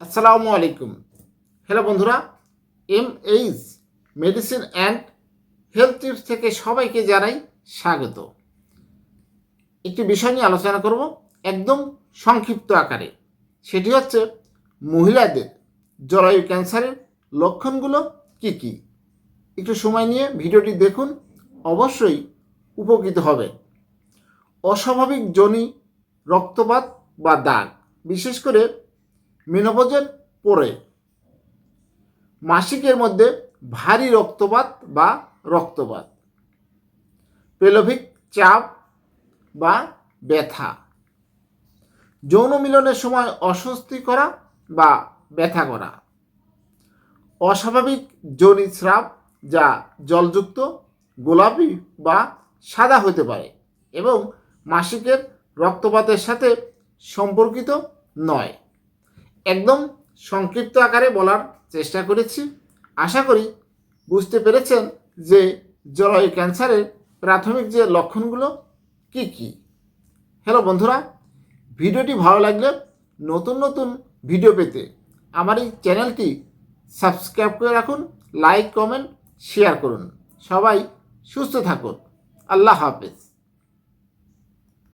আসসালামু আলাইকুম। হ্যালো বন্ধুরা M H medicine and health tips থেকে সবাইকে জানাই স্বাগত। একটি বিষয় নিয়ে আলোচনা করব, একদম সংক্ষিপ্ত আকারে। সেটি হচ্ছে মহিলাদের জরায়ু ক্যান্সারের লক্ষণগুলো কি কি? একটু সময় নিয়ে ভিডিওটি দেখুন, অবশ্যই উপকৃত হবে। অস্বাভাবিক জনি, রক্তপাত বা দাগ, বিশেষ করে মেনোপজের পরে। মাসিকের মধ্যে ভারী রক্তপাত বা রক্তপাত। পেলোভিক চাপ বা ব্যথা। যৌন মিলনের সময় অস্বস্তি করা বা ব্যথা করা। অস্বাভাবিক স্রাব যা জলযুক্ত, গোলাপি বা সাদা হতে পারে এবং মাসিকের রক্তপাতের সাথে সম্পর্কিত নয়। একদম সংক্ষিপ্ত আকারে বলার চেষ্টা করেছি। আশা করি বুঝতে পেরেছেন যে জরায়ু ক্যান্সারের প্রাথমিক যে লক্ষণগুলো কি কি। হ্যালো বন্ধুরা, ভিডিওটি ভালো লাগলে নতুন নতুন ভিডিও পেতে আমার এই চ্যানেলটি সাবস্ক্রাইব করে রাখুন, লাইক, কমেন্ট, শেয়ার করুন। সবাই সুস্থ থাকুন। আল্লাহ হাফেজ।